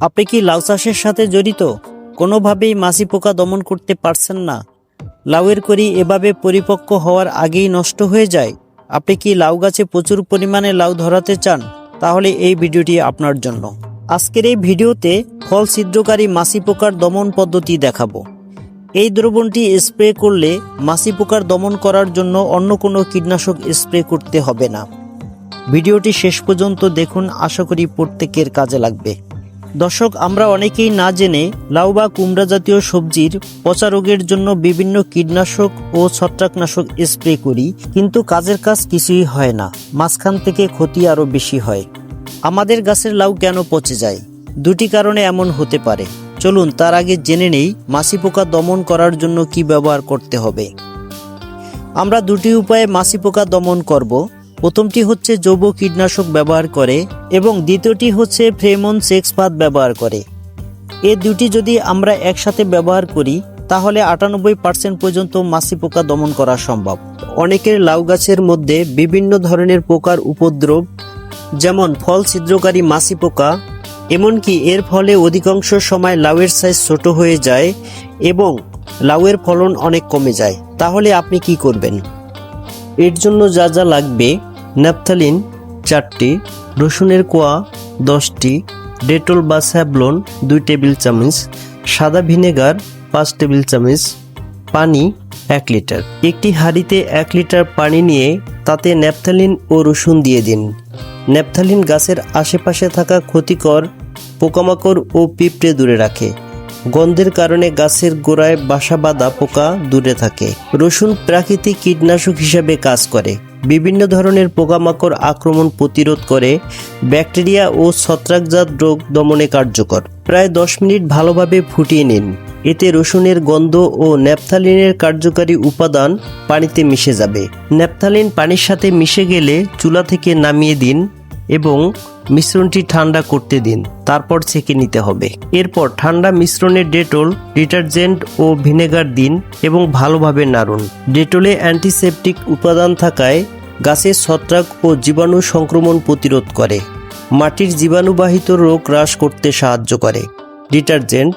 আপনি কি লাউ চাষের সাথে জড়িত? কোনোভাবেই মাছি পোকা দমন করতে পারছেন না। লাউয়ের করি এভাবে পরিপক্ক হওয়ার আগেই নষ্ট হয়ে যায়। আপনি কি লাউ গাছে প্রচুর পরিমাণে লাউ ধরাতে চান? তাহলে এই ভিডিওটি আপনার জন্য। আজকের এই ভিডিওতে ফল ছিদ্রকারী মাছি পোকার দমন পদ্ধতি দেখাবো। এই দ্রবণটি স্প্রে করলে মাছি পোকার দমন করার জন্য অন্য কোনো কীটনাশক স্প্রে করতে হবে না। ভিডিওটি শেষ পর্যন্ত দেখুন, আশা করি প্রত্যেকের কাজে লাগবে। দর্শক, আমরা অনেকেই না জেনে লাউ বা কুমড়া জাতীয় সবজির পচা রোগের জন্য বিভিন্ন কীটনাশক ও ছত্রাকনাশক স্প্রে করি, কিন্তু কাজের কাজ কিছুই হয় না। মাঝখান থেকে ক্ষতি আরও বেশি হয়। আমাদের গাছের লাউ কেন পচে যায়? দুটি কারণে এমন হতে পারে। চলুন, তার আগে জেনে নেই মাছি পোকা দমন করার জন্য কি ব্যবহার করতে হবে। আমরা দুটি উপায়ে মাছি পোকা দমন করব। প্রথমটি হচ্ছে জৈব কীটনাশক ব্যবহার করে এবং দ্বিতীয়টি হচ্ছে ফ্রেমন সেক্সপাত ব্যবহার করে। এ দুটি যদি আমরা একসাথে ব্যবহার করি, তাহলে আটানব্বই পার্সেন্ট পর্যন্ত মাছি পোকা দমন করা সম্ভব। অনেকের লাউ গাছের মধ্যে বিভিন্ন ধরনের পোকার উপদ্রব, যেমন ফল ছিদ্রকারী মাছি পোকা, এমনকি এর ফলে অধিকাংশ সময় লাউয়ের সাইজ ছোট হয়ে যায় এবং লাউয়ের ফলন অনেক কমে যায়। তাহলে আপনি কি করবেন? এর জন্য যা যা লাগবে ন্যাপথালিন চারটি, রসুনের কোয়া দশটি, ডেটল বা স্যাবলন দুই টেবিল চামচ, সাদা ভিনেগার পাঁচ টেবিল চামচ, পানি এক লিটার। একটি হাঁড়িতে এক লিটার পানি নিয়ে তাতে ন্যাপথালিন ও রসুন দিয়ে দিন। ন্যাপথালিন গাছের আশেপাশে থাকা ক্ষতিকর পোকামাকড় ও পিঁপড়ে দূরে রাখে। গন্ধের কারণে গাছের গোড়ায় বাসা বাঁধা পোকা দূরে থাকে। রসুন প্রাকৃতিক কীটনাশক হিসাবে কাজ করে। বিভিন্ন ধরনের পোকামাকড় আক্রমণ প্রতিরোধ করে ব্যাকটেরিয়া ও ছত্রাকজাত রোগ দমনে কার্যকর। প্রায় দশ মিনিট ভালোভাবে ফুটিয়ে নিন। এতে রসুনের গন্ধ ও ন্যাপথালিনের কার্যকারী উপাদান পানিতে মিশে যাবে। ন্যাপথালিন পানির সাথে মিশে গেলে চুলা থেকে নামিয়ে দিন। এবং মিশ্রণটি ঠান্ডা করতে দিন, তারপর ছেঁকে নিতে হবে। এরপর ঠান্ডা মিশ্রণে ডেটল, ডিটারজেন্ট ও ভিনেগার দিন এবং ভালোভাবে নাড়ুন। ডেটলে অ্যান্টিসেপটিক উপাদান থাকায় গাছের ছত্রাক ও জীবাণু সংক্রমণ প্রতিরোধ করে। মাটির জীবাণুবাহিত রোগ হ্রাস করতে সাহায্য করে। ডিটারজেন্ট,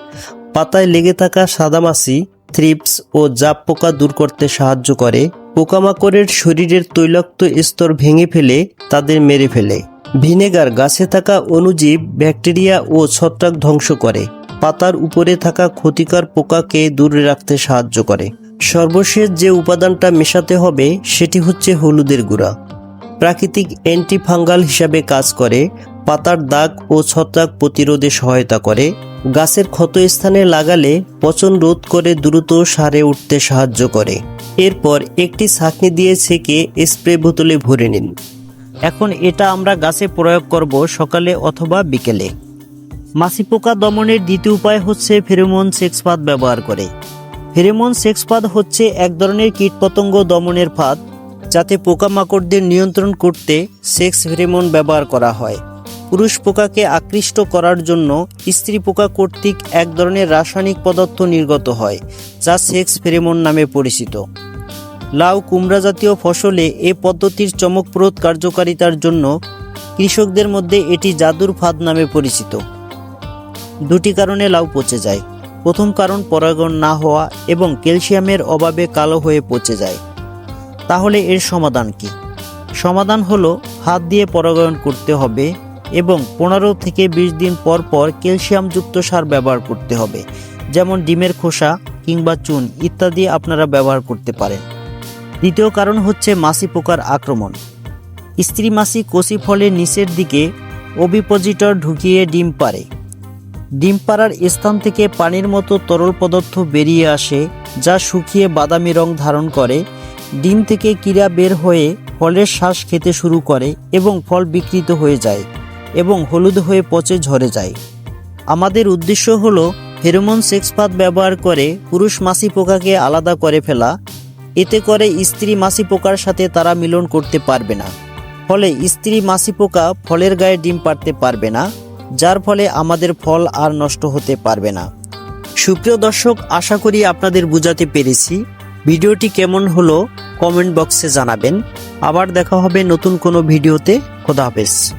পাতায় লেগে থাকা সাদামাছি, থ্রিপস ও জাপ পোকা দূর করতে সাহায্য করে। পোকামাকড়ের শরীরের তৈলাক্ত স্তর ভেঙে ফেলে, তাদের মেরে ফেলে। ভিনেগার গাছে থাকা অণুজীব, ব্যাকটেরিয়া ও ছত্রাক ধ্বংস করে। পাতার উপরে থাকা ক্ষতিকর পোকাকে দূরে রাখতে সাহায্য করে। সর্বশেষ যে উপাদানটা মেশাতে হবে, সেটি হচ্ছে হলুদের গুঁড়া। প্রাকৃতিক অ্যান্টিফাঙ্গাল হিসাবে কাজ করে, পাতার দাগ ও ছত্রাক প্রতিরোধে সহায়তা করে। গাছের ক্ষতস্থানে লাগালে পচন রোধ করে দ্রুত সারে উঠতে সাহায্য করে। এরপর একটি ছাঁকনি দিয়ে ছেঁকে স্প্রে বোতলে ভরে নিন। এখন এটা আমরা গাছে প্রয়োগ করব সকালে অথবা বিকেলে। মাছি পোকা দমনের দ্বিতীয় উপায় হচ্ছে ফেরোমন সেক্সপাত ব্যবহার করে। ফেরোমন সেক্সপাত হচ্ছে এক ধরনের কীটপতঙ্গ দমনের ফাঁদ, যাতে পোকামাকড়দের নিয়ন্ত্রণ করতে সেক্স ফেরোমন ব্যবহার করা হয়। পুরুষ পোকাকে আকৃষ্ট করার জন্য স্ত্রী পোকা কর্তৃক এক ধরনের রাসায়নিক পদার্থ নির্গত হয়, যা সেক্স ফেরেমন নামে পরিচিত। লাউ কুমড়া জাতীয় ফসলে এ পদ্ধতির চমকপ্রদ কার্যকারিতার জন্য কৃষকদের মধ্যে এটি জাদুর ফাঁদ নামে পরিচিত। দুটি কারণে লাউ পচে যায়। প্রথম কারণ পরাগণ না হওয়া এবং ক্যালসিয়ামের অভাবে কালো হয়ে পচে যায়। তাহলে এর সমাধান কি? সমাধান হলো হাত দিয়ে পরাগায়ন করতে হবে এবং পনেরো থেকে বিশ দিন পর পর ক্যালসিয়ামযুক্ত সার ব্যবহার করতে হবে, যেমন ডিমের খোসা কিংবা চুন ইত্যাদি আপনারা ব্যবহার করতে পারেন। দ্বিতীয় কারণ হচ্ছে মাছি পোকার আক্রমণ। স্ত্রী মাছি কচি ফলের নিচের দিকে ওবিপোজিটর ঢুকিয়ে ডিম পারে ডিম পাড়ার স্থান থেকে পানির মতো তরল পদার্থ বেরিয়ে আসে যা শুকিয়ে বাদামি রং ধারণ করে। ডিম থেকে কিরা বের হয়ে ফলের শ্বাস খেতে শুরু করে এবং ফল বিকৃত হয়ে যায় এবং হলুদ হয়ে পচে ঝরে যায়। আমাদের উদ্দেশ্য হলো ফেরোমন সেক্সপাত ব্যবহার করে পুরুষ মাছি পোকাকে আলাদা করে ফেলা এতে করে স্ত্রী মাসি পোকার সাথে তারা মিলন করতে পারবে না। ফলে স্ত্রী মাসি পোকা ফলের গায়ে ডিম পাড়তে পারবে না, যার ফলে আমাদের ফল আর নষ্ট হতে পারবে না। সুপ্রিয় দর্শক, আশা করি আপনাদের বুঝাতে পেরেছি। ভিডিওটি কেমন হলো কমেন্ট বক্সে জানাবেন। আবার দেখা হবে নতুন কোনো ভিডিওতে। খোদা হাফেজ।